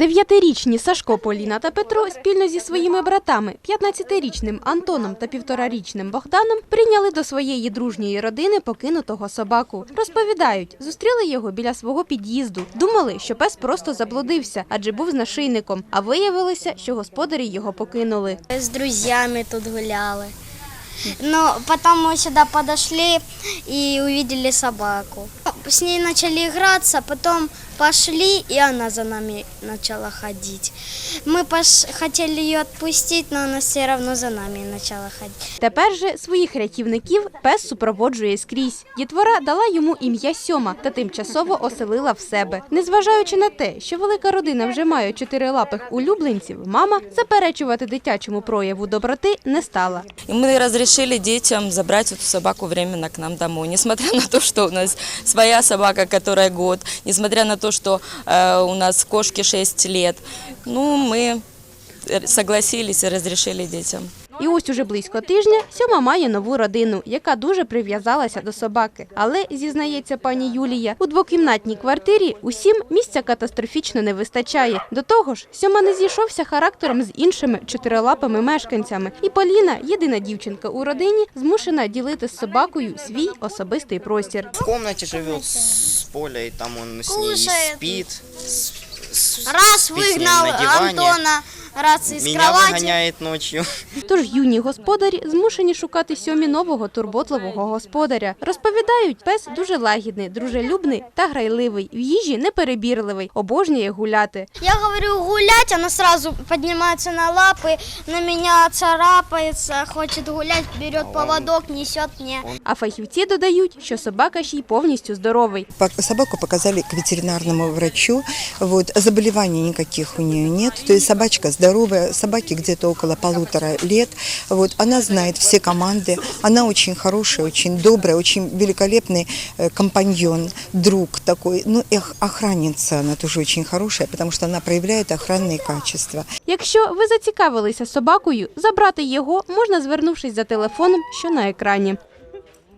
Дев'ятирічні Сашко, Поліна та Петро спільно зі своїми братами, 15-річним Антоном та півторарічним Богданом, прийняли до своєї дружньої родини покинутого собаку. Розповідають, зустріли його біля свого під'їзду. Думали, що пес просто заблудився, адже був з нашийником. А виявилося, що господарі його покинули. С друзьями тут гуляли. Но потом мы сюда подошли и увидели собаку. С ней начали играться, потом пошли, и она за нами начала ходить. Мы пош- хотели ее отпустить, но она все равно за нами начала ходить. Тепер же своїх рятівників пес супроводжує скрізь. Дітвора дала йому ім'я Сьома та тимчасово оселила в себе. Незважаючи на те, що велика родина вже має чотирилапих улюбленців, мама заперечувати дитячому прояву доброти не стала. И мы разрешили детям забрать эту собаку временно к нам домой. Несмотря на то, что у нас своя собака, которая год, несмотря на то, что э, у нас кошке 6 лет, ну, мы э, согласились и разрешили детям. І ось уже близько тижня Сьома має нову родину, яка дуже прив'язалася до собаки. Але, зізнається пані Юлія, у двокімнатній квартирі усім місця катастрофічно не вистачає. До того ж, Сьома не зійшовся характером з іншими чотирилапими мешканцями. І Поліна, єдина дівчинка у родині, змушена ділити з собакою свій особистий простір. В комнате живет с і и там он с ней Кушает. спит. с- с- Раз выгнал. Антона, раз из Меня кровати. выгоняет ночью. Тож юні господарі змушені шукати сьомі нового турботливого господаря. Розповідають, пес дуже лагідний, дружелюбний та грайливий. В їжі неперебірливий, обожнює гуляти. Я говорю гулять, она сразу поднимается на лапы, на меня царапается, хочет гулять, берет поводок, несет мне. А фахівці додають, що собака ще й повністю здоровий. Пок- Собаку показали к ветеринарному врачу. Вот, заболеваний никаких у нее нет. То есть собачка здоровая, собаке где-то около полутора лет. Вот, она знает все команды. Она очень хорошая, очень добрая, очень великолепный э, компаньон, друг такой. Ну и ох- охранница она тоже очень хорошая, потому что она проявляет охранные качества. Якщо ви зацікавилися собакою, забрати його можна звернувшись за телефоном, що на екрані.